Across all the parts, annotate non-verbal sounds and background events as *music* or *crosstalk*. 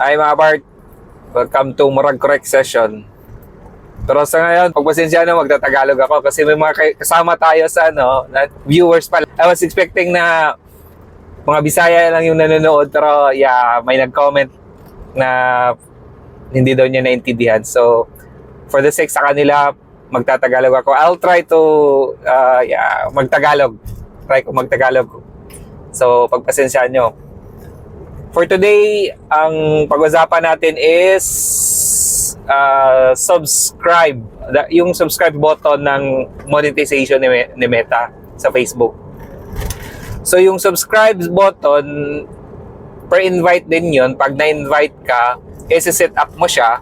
Hi mga Bart. Welcome to Murag Correct Session. Pero sa ngayon, pagpasensya na magtatagalog ako kasi may mga kasama tayo sa ano, na viewers pala. I was expecting na mga Bisaya lang yung nanonood pero yeah, may nag-comment na hindi daw niya naintindihan. So, for the sake sa kanila, magtatagalog ako. I'll try to uh, yeah, magtagalog. Try ko magtagalog. So, pagpasensyahan nyo. For today, ang pag-usapan natin is uh, subscribe. Yung subscribe button ng monetization ni, ni Meta sa Facebook. So yung subscribe button, per invite din yun. Pag na-invite ka, isi-set up mo siya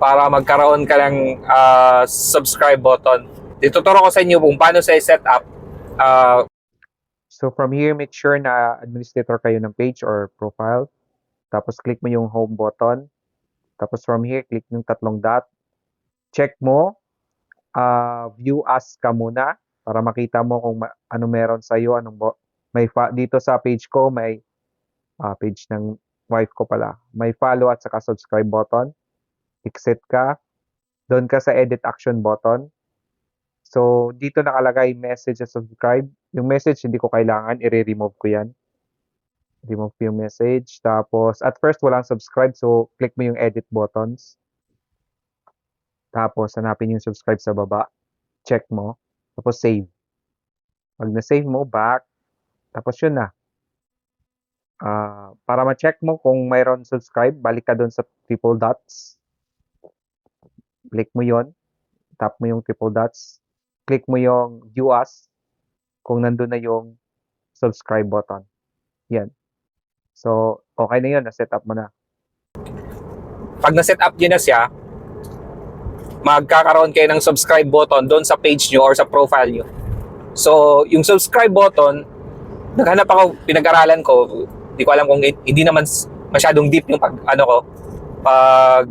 para magkaroon ka ng uh, subscribe button. Dituturo ko sa inyo kung paano sa set up. Uh, So from here, make sure na administrator kayo ng page or profile. Tapos click mo yung home button. Tapos from here, click yung tatlong dot. Check mo. ah, view as ka muna para makita mo kung ma- ano meron sa iyo, anong may fa- dito sa page ko may ah, page ng wife ko pala. May follow at saka subscribe button. Exit ka. Doon ka sa edit action button. So, dito nakalagay message subscribe. Yung message, hindi ko kailangan. I-remove ko yan. Remove ko yung message. Tapos, at first, walang subscribe. So, click mo yung edit buttons. Tapos, hanapin yung subscribe sa baba. Check mo. Tapos, save. Pag na-save mo, back. Tapos, yun na. Ah, para ma-check mo kung mayroon subscribe, balik ka doon sa triple dots. Click mo yon Tap mo yung triple dots click mo yung view as kung nandun na yung subscribe button. Yan. So, okay na yun. Na-set up mo na. pag na-set up nyo na siya, magkakaroon kayo ng subscribe button doon sa page nyo or sa profile nyo. So, yung subscribe button, naghanap ako, pinag-aralan ko, hindi ko alam kung hindi naman masyadong deep yung pag, ano ko, pag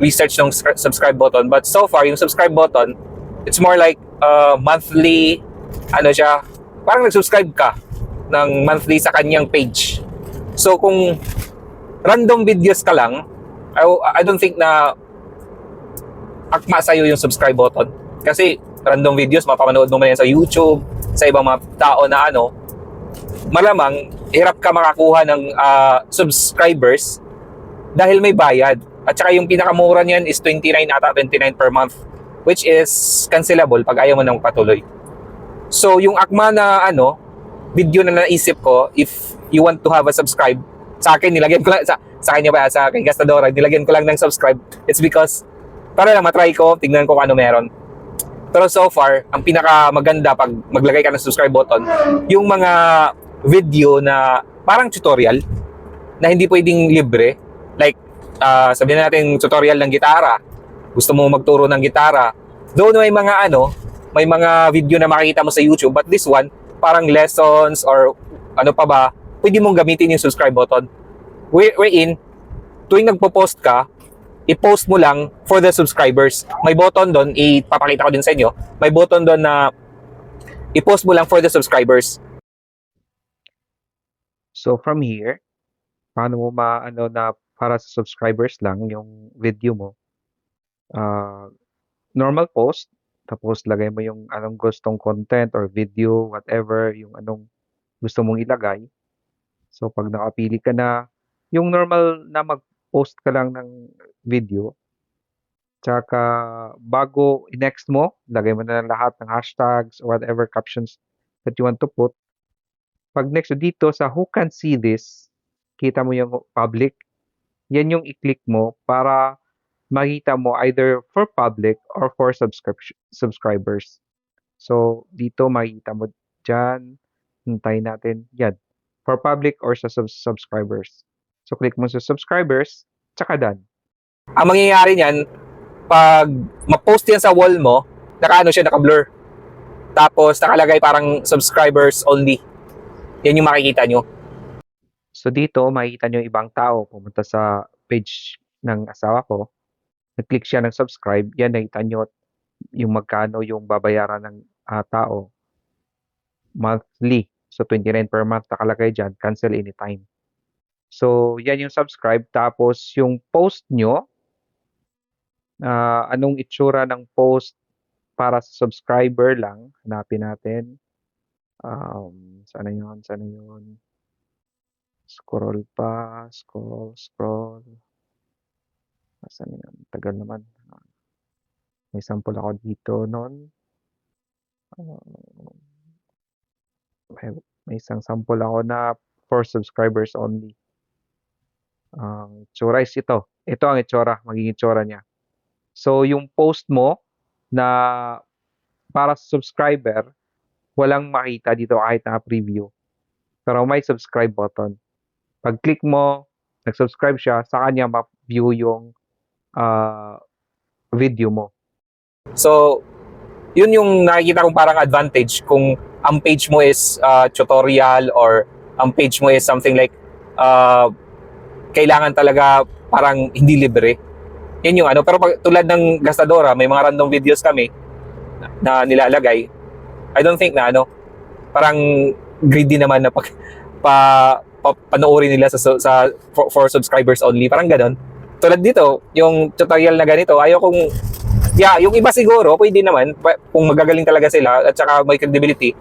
research ng scr- subscribe button. But so far, yung subscribe button, it's more like uh, monthly, ano siya, parang nag-subscribe ka ng monthly sa kanyang page. So, kung random videos ka lang, I, I don't think na akma sa'yo yung subscribe button. Kasi random videos, mapapanood mo man yan sa YouTube, sa ibang mga tao na ano, malamang hirap ka makakuha ng ah, subscribers dahil may bayad. At saka yung pinakamura niyan is 29 ata 29 per month which is cancelable pag ayaw mo nang patuloy. So yung akma na ano, video na naisip ko if you want to have a subscribe sa akin nilagyan ko lang sa sa kanya ba sa akin Gastadora nilagyan ko lang ng subscribe. It's because para lang matry ko tingnan ko kung ano meron. Pero so far ang pinaka maganda pag maglagay ka ng subscribe button yung mga video na parang tutorial na hindi pwedeng libre. Like ah, sabihin natin tutorial ng gitara gusto mo magturo ng gitara. Doon may mga ano may mga video na makikita mo sa YouTube but this one parang lessons or ano pa ba pwede mong gamitin yung subscribe button. Where- wherein tuwing nagpo-post ka i-post mo lang for the subscribers. May button doon ipapakita ko din sa inyo may button doon na i-post mo lang for the subscribers. So, from here, paano mo maano na para sa subscribers lang yung video mo? Ah, normal post, tapos lagay mo yung anong gustong content or video, whatever, yung anong gusto mong ilagay. So, pag nakapili ka na, yung normal na mag-post ka lang ng video, tsaka bago i-next mo, lagay mo na lang lahat ng hashtags or whatever captions that you want to put. Pag next dito sa who can see this, kita mo yung public, yan yung i-click mo para makita mo either for public or for subscription subscribers. So, dito makita mo dyan, hintayin natin, yan, for public or sa sub- subscribers. So, click mo sa subscribers, tsaka done. ang mangyayari niyan pag ma-post yan sa wall mo nakaano siya naka-blur tapos nakalagay parang subscribers only yan yung makikita nyo So, dito makikita nyo ibang tao pumunta sa page ng asawa ko. Nag-click siya ng subscribe. Yan, nakita nyo yung magkano yung babayaran ng ah, tao monthly. So, 29 per month nakalagay dyan. Cancel anytime. So, yan yung subscribe. Tapos, yung post nyo, ah, anong itsura ng post para sa subscriber lang. Hanapin natin. Um, sana yun, sana yun. Scroll pa, scroll, scroll. Asan yun? Tagal naman. May sample ako dito noon. Um, may, isang sample ako na for subscribers only. Ang itsura is ito. Ito ang itsura, magiging itsura niya. So, yung post mo na para sa subscriber, walang makita dito kahit na preview. Pero may subscribe button. Pag click mo, nag-subscribe siya, sa kanya ma-view yung ah, video mo. So, yun yung nakikita kong parang advantage kung ang page mo is uh, tutorial or ang page mo is something like uh, kailangan talaga parang hindi libre. Yan yung ano. Pero pag, tulad ng Gastadora, may mga random videos kami na, na nilalagay. I don't think na ano, parang greedy naman na pag pa, pa panoorin nila sa, sa for, for subscribers only. Parang ganon. Tulad dito, yung tutorial na ganito, ayaw kong Yeah, yung iba siguro, pwede naman, kung magagaling talaga sila at saka may credibility,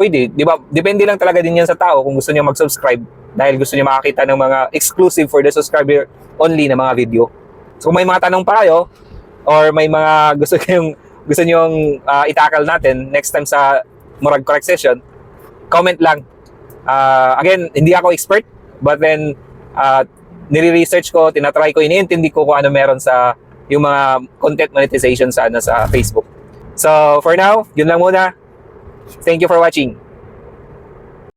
pwede. Di ba? Depende lang talaga din yan sa tao kung gusto niya mag-subscribe dahil gusto niya makakita ng mga exclusive for the subscriber only na mga video. So kung may mga tanong pa kayo or may mga *laughs* gusto kayong gusto niyo uh, itakal natin next time sa Murag Correct Session, comment lang. Ah, again, hindi ako expert, but then uh, nire-research ko, tinatry ko, iniintindi ko kung ano meron sa yung mga content monetization sa ano sa Facebook. So, for now, yun lang muna. Thank you for watching.